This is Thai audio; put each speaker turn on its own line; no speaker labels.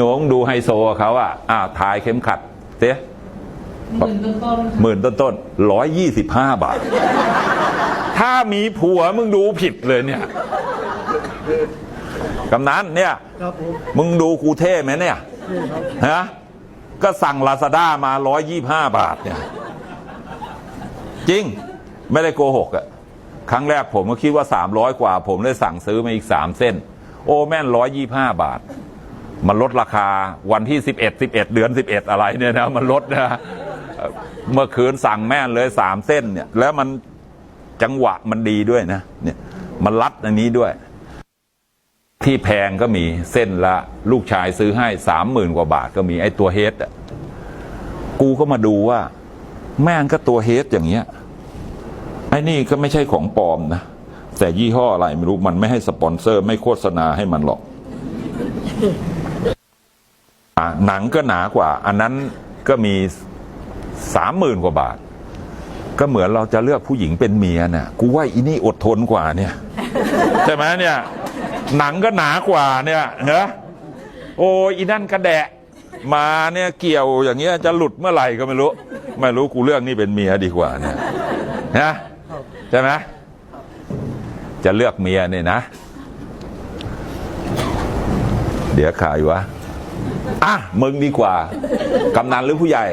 หนูดูไฮโซเขาอะอ้าวถ่ายเข็มขัดเสีย
หมื่นต้นต้นๆค่ะ
หมื่นต้นๆร้อยยี่สิบห้าบาท ถ้ามีผัวมึงดูผิดเลยเนี่ย กำนันเนี่ย
ครับผม
มึงดูกูเท่ไหมเนี่ย
นี่ครับ
ฮะก็สั่งลาซาด้ามาร้อยยี่ห้าบาทเนี่ย จริง ไม่ได้โกหกอะครั้งแรกผมก็คิดว่าสามร้อยกว่า ผมเลยสั่งซื้อมาอีกสามเส้น โอ้แม่นร้อยยี่ห้าบาท มันลดราคาวันที่สิบเอ็ดสิบเอ็ดเดือนสิบเอ็ดอะไรเนี่ยนะมันลดนะเมื่อคืนสั่งแม่นเลยสามเส้นเนี่ย แล้วมันจังหวะมันดีด้วยนะ เนี่ย มันรัดอันนี้ด้วย ที่แพงก็มีเส้นละ ลูกชายซื้อให้สามหมื่นกว่าบาทก็มีไอ้ตัวเฮดอะกูก็มาดูว่า แม่งก็ตัวเฮดอย่างเงี้ยไอ้นี่ก็ไม่ใช่ของปลอมนะแต่ยี่ห้ออะไรไม่รู้มันไม่ให้สปอนเซอร์ ไม่โฆษณาให้มันหรอก หนังก็หนากว่า อันนั้นก็มีสามหมื่นกว่าบาท ก็เหมือนเราจะเลือกผู้หญิงเป็นเมียน่ะกูว่าอีนี่อดทนกว่าเนี่ยใช่ไหมเนี่ยหนังก็หนากว่าเนี่ยเนอะโอ้ยอีนั่นกระแดะ มาเนี่ยเกี่ยวอย่างเงี้ยจะหลุดเมื่อไหร่ก็ไม่รู้ ไม่รู้กูเลือกนี่เป็นเมียดีกว่าเนี่ยนะใช่ไหมจะเลือกเมียเนี่ยนะ เดี๋ยวขายวะ อะมึงดีกว่ากำนันหรือผู้ใหญ่